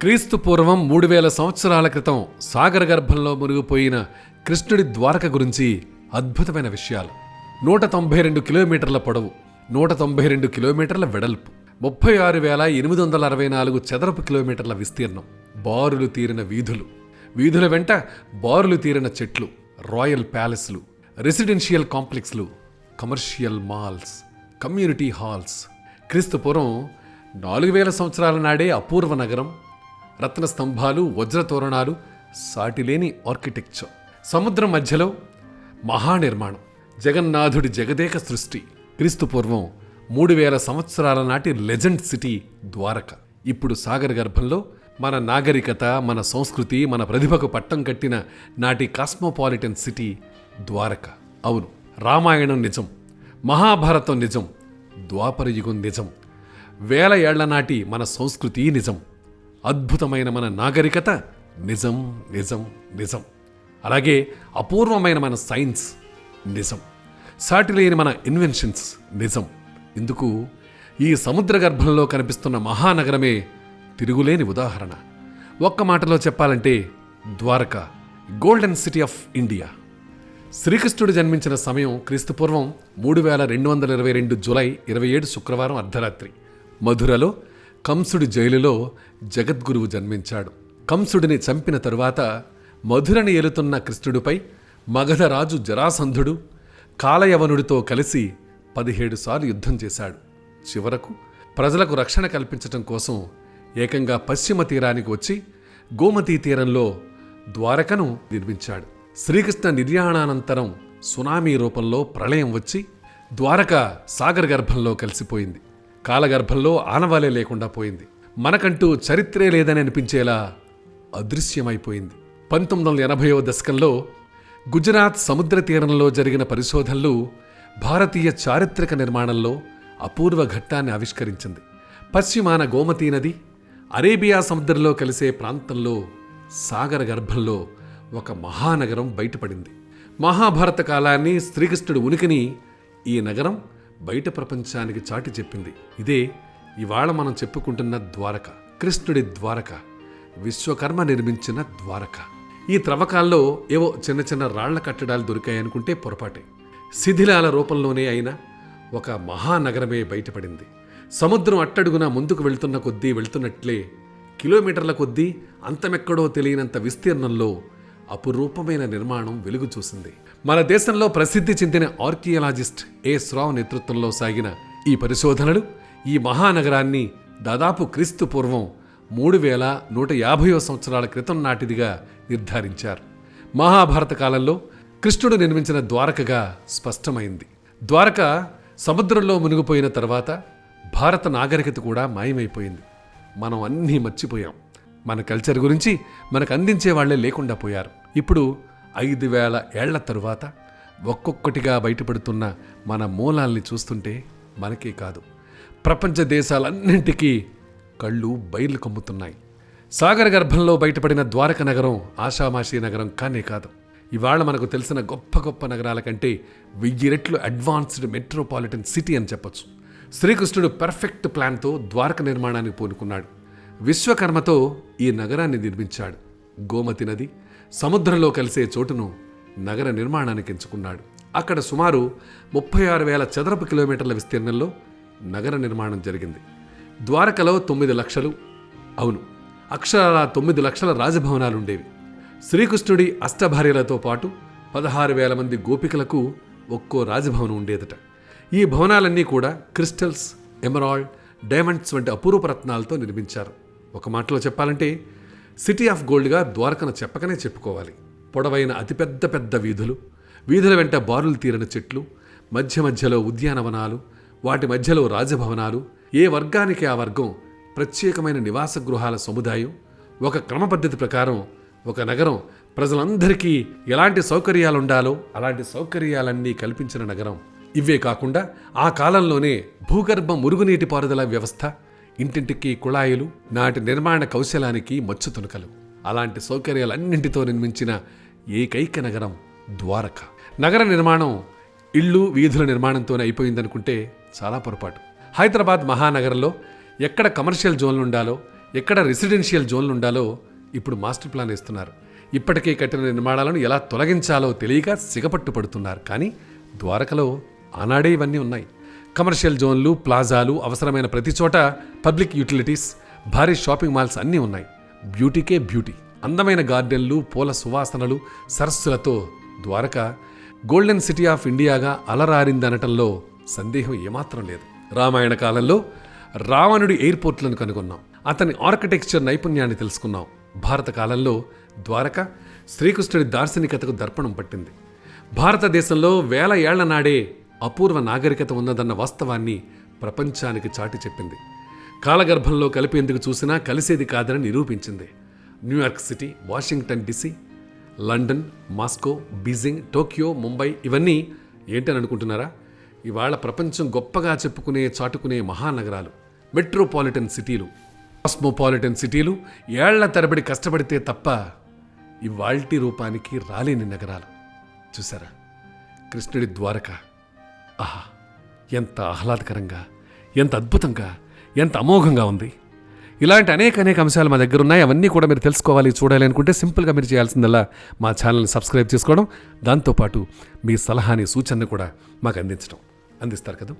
క్రీస్తు పూర్వం మూడు వేల సంవత్సరాల క్రితం సాగర గర్భంలో మునిగిపోయిన కృష్ణుడి ద్వారక గురించి అద్భుతమైన విషయాలు. నూట తొంభై రెండు కిలోమీటర్ల పొడవు నూట తొంభై రెండు కిలోమీటర్ల వెడల్పు ముప్పై ఆరు వేల ఎనిమిది వందల అరవై నాలుగు చదరపు కిలోమీటర్ల విస్తీర్ణం బారులు తీరిన వీధులు. వీధుల వెంట బారులు తీరిన చెట్లు రాయల్ ప్యాలెస్లు రెసిడెన్షియల్ కాంప్లెక్స్లు కమర్షియల్ మాల్స్ కమ్యూనిటీ హాల్స్. క్రీస్తు పూర్వం నాలుగు వేల సంవత్సరాల నాడే అపూర్వ నగరం రత్న స్తంభాలు వజ్ర తోరణాలు సాటిలేని ఆర్కిటెక్చర్. సముద్రం మధ్యలో మహానిర్మాణం. జగన్నాథుడి జగదేక సృష్టి. క్రీస్తు పూర్వం మూడు వేల సంవత్సరాల నాటి లెజెండ్ సిటీ ద్వారక. ఇప్పుడు సాగర్ గర్భంలో మన నాగరికత మన సంస్కృతి మన ప్రతిభకు పట్టం కట్టిన నాటి కాస్మోపాలిటన్ సిటీ ద్వారక. అవును రామాయణం నిజం మహాభారతం నిజం ద్వాపర యుగం నిజం వేల ఏళ్ళ నాటి మన సంస్కృతి నిజం. అద్భుతమైన మన నాగరికత నిజం నిజం నిజం. అలాగే అపూర్వమైన మన సైన్స్ నిజం. సాటిలేని మన ఇన్వెన్షన్స్ నిజం. ఇందుకు ఈ సముద్ర గర్భంలో కనిపిస్తున్న మహానగరమే తిరుగులేని ఉదాహరణ. ఒక్క మాటలో చెప్పాలంటే Dwaraka golden city of India. శ్రీకృష్ణుడు జన్మించిన సమయం క్రీస్తుపూర్వం మూడు వేల రెండు వందల ఇరవై రెండు జులై ఇరవై ఏడు శుక్రవారం అర్ధరాత్రి. మధురలో కంసుడి జైలులో జగద్గురువు జన్మించాడు. కంసుడిని చంపిన తరువాత మధురని ఏలుతున్న కృష్ణుడిపై మగధరాజు జరాసంధుడు కాలయవనుడితో కలిసి పదిహేడు సార్లు యుద్ధం చేశాడు. చివరకు ప్రజలకు రక్షణ కల్పించటం కోసం ఏకంగా పశ్చిమ తీరానికి వచ్చి గోమతీ తీరంలో ద్వారకను నిర్మించాడు. శ్రీకృష్ణ నిర్యాణానంతరం సునామీ రూపంలో ప్రళయం వచ్చి ద్వారక సాగర్ గర్భంలో కలిసిపోయింది. కాలగర్భంలో ఆనవాలే లేకుండా పోయింది. మనకంటూ చరిత్రే లేదని అనిపించేలా అదృశ్యమైపోయింది. పంతొమ్మిది వందల ఎనభైవ దశకంలో గుజరాత్ సముద్ర తీరంలో జరిగిన పరిశోధనలు భారతీయ చారిత్రక నిర్మాణంలో అపూర్వ ఘట్టాన్ని ఆవిష్కరించింది. పశ్చిమాన గోమతీ నది అరేబియా సముద్రంలో కలిసే ప్రాంతంలో సాగర గర్భంలో ఒక మహానగరం బయటపడింది. మహాభారత కాలాన్ని శ్రీకృష్ణుడి ఉనికిని ఈ నగరం బయట ప్రపంచానికి చాటి చెప్పింది. ఇదే ఇవాళ మనం చెప్పుకుంటున్న ద్వారక కృష్ణుడి ద్వారక విశ్వకర్మ నిర్మించిన ద్వారక. ఈ త్రవ్వకాల్లో ఏవో చిన్న చిన్న రాళ్ళ కట్టడాలు దొరికాయనుకుంటే పొరపాటే. శిథిలాల రూపంలోనే అయిన ఒక మహానగరమే బయటపడింది. సముద్రం అట్టడుగున ముందుకు వెళ్తున్న కొద్దీ వెళ్తున్నట్లే కిలోమీటర్ల కొద్దీ అంతమెక్కడో తెలియనంత విస్తీర్ణంలో అపురూపమైన నిర్మాణం వెలుగు చూసింది. మన దేశంలో ప్రసిద్ధి చెందిన ఆర్కియలాజిస్ట్ ఏ శ్రావ్ నేతృత్వంలో సాగిన ఈ పరిశోధనలు ఈ మహానగరాన్ని దాదాపు క్రీస్తు పూర్వం మూడు వేల నూట యాభయో సంవత్సరాల క్రితం నాటిదిగా నిర్ధారించారు. మహాభారత కాలంలో కృష్ణుడు నిర్మించిన ద్వారకగా స్పష్టమైంది. ద్వారక సముద్రంలో మునిగిపోయిన తర్వాత భారత నాగరికత కూడా మాయమైపోయింది. మనం అన్నీ మర్చిపోయాం. మన కల్చర్ గురించి మనకు అందించే వాళ్ళే లేకుండా పోయారు. ఇప్పుడు ఐదు వేల ఏళ్ళ తరువాత ఒక్కొక్కటిగా బయటపడుతున్న మన మూలాల్ని చూస్తుంటే మనకే కాదు ప్రపంచ దేశాలన్నింటికీ కళ్ళు బయలు కమ్ముతున్నాయి. సాగర గర్భంలో బయటపడిన ద్వారక నగరం ఆషామాషీ నగరం కానే కాదు. ఇవాళ మనకు తెలిసిన గొప్ప గొప్ప నగరాల కంటే వెయ్యి రెట్లు అడ్వాన్స్డ్ మెట్రోపాలిటన్ సిటీ అని చెప్పొచ్చు. శ్రీకృష్ణుడు పర్ఫెక్ట్ ప్లాన్తో ద్వారక నిర్మాణానికి పూనుకున్నాడు. విశ్వకర్మతో ఈ నగరాన్ని నిర్మించాడు. గోమతి నది సముద్రంలో కలిసే చోటును నగర నిర్మాణానికి ఎంచుకున్నాడు. అక్కడ సుమారు ముప్పై ఆరు వేల చదరపు కిలోమీటర్ల విస్తీర్ణంలో నగర నిర్మాణం జరిగింది. ద్వారకలో తొమ్మిది లక్షలు. అవును అక్షరాల తొమ్మిది లక్షల రాజభవనాలు ఉండేవి శ్రీకృష్ణుడి అష్టభార్యలతో పాటు పదహారు వేల మంది గోపికలకు ఒక్కో రాజభవనం ఉండేదట. ఈ భవనాలన్నీ కూడా క్రిస్టల్స్ ఎమరాల్డ్ డైమండ్స్ వంటి అపూర్వ రత్నాలతో నిర్మించారు. ఒక మాటలో చెప్పాలంటే సిటీ ఆఫ్ గోల్డ్గా ద్వారకను చెప్పకనే చెప్పుకోవాలి. పొడవైన అతిపెద్ద పెద్ద వీధులు వీధుల వెంట బారులు తీరిన చెట్లు మధ్య మధ్యలో ఉద్యానవనాలు వాటి మధ్యలో రాజభవనాలు ఏ వర్గానికి ఆ వర్గం ప్రత్యేకమైన నివాస గృహాల సముదాయం ఒక క్రమపద్ధతి ప్రకారం ఒక నగరం ప్రజలందరికీ ఎలాంటి సౌకర్యాలు ఉండాలో అలాంటి సౌకర్యాలన్నీ కల్పించిన నగరం. ఇవే కాకుండా ఆ కాలంలోనే భూగర్భ మురుగునీటి పారుదల వ్యవస్థ ఇంటింటికి కుళాయిలు నాటి నిర్మాణ కౌశలానికి మచ్చు తునకలు. అలాంటి సౌకర్యాలన్నింటితో నిర్మించిన ఏకైక నగరం ద్వారక. నగర నిర్మాణం ఇళ్ళు వీధుల నిర్మాణంతోనే అయిపోయిందనుకుంటే చాలా పొరపాటు. హైదరాబాద్ మహానగరంలో ఎక్కడ కమర్షియల్ జోన్లు ఉండాలో ఎక్కడ రెసిడెన్షియల్ జోన్లు ఉండాలో ఇప్పుడు మాస్టర్ ప్లాన్ ఇస్తున్నారు ఇప్పటికే కట్టిన నిర్మాణాలను ఎలా తొలగించాలో తెలియక సిగపట్టు పడుతున్నారు కానీ ద్వారకలో ఆనాడే ఇవన్నీ ఉన్నాయి. కమర్షియల్ జోన్లు ప్లాజాలు అవసరమైన ప్రతి చోట పబ్లిక్ యూటిలిటీస్ భారీ షాపింగ్ మాల్స్ అన్నీ ఉన్నాయి. బ్యూటీకే బ్యూటీ. అందమైన గార్డెన్లు పూల సువాసనలు సరస్సులతో ద్వారక గోల్డెన్ సిటీ ఆఫ్ ఇండియాగా అలరారిందనటంలో సందేహం ఏమాత్రం లేదు. రామాయణ కాలంలో రావణుడి ఎయిర్పోర్ట్లను కనుగొన్నాం. అతని ఆర్కిటెక్చర్ నైపుణ్యాన్ని తెలుసుకున్నాం. భారత కాలంలో ద్వారక శ్రీకృష్ణుడి దార్శనికతకు దర్పణం పట్టింది. భారతదేశంలో వేల ఏళ్ళ నాడే అపూర్వ నాగరికత ఉన్నదన్న వాస్తవాన్ని ప్రపంచానికి చాటి చెప్పింది. కాలగర్భంలో కలిపేందుకు చూసినా కలిసేది కాదని నిరూపించింది. New York city Washington DC London Moscow Beijing Tokyo Mumbai ఇవన్నీ ఏంటని అనుకుంటున్నారా? ఇవాళ ప్రపంచం గొప్పగా చెప్పుకునే చాటుకునే మహానగరాలు మెట్రోపాలిటన్ సిటీలు. కాస్మోపాలిటన్ సిటీలు ఏళ్ళ తరబడి కష్టపడితే తప్ప ఇవాల్టి రూపానికి రాలేని నగరాలు. చూసారా కృష్ణుడి ద్వారక. ఆహా ఎంత ఆహ్లాదకరంగా ఎంత అద్భుతంగా ఎంత అమోఘంగా ఉంది. ఇలాంటి అనేక అనేక అంశాలు మా దగ్గర ఉన్నాయి అవన్నీ కూడా మీరు తెలుసుకోవాలి చూడాలి అనుకుంటే సింపుల్గా మీరు చేయాల్సిందల్లా మా ఛానల్ని సబ్స్క్రైబ్ చేసుకోవడం. దాంతోపాటు మీ సలహాని సూచనను కూడా మాకు అందించడం. అందిస్తారు కదా?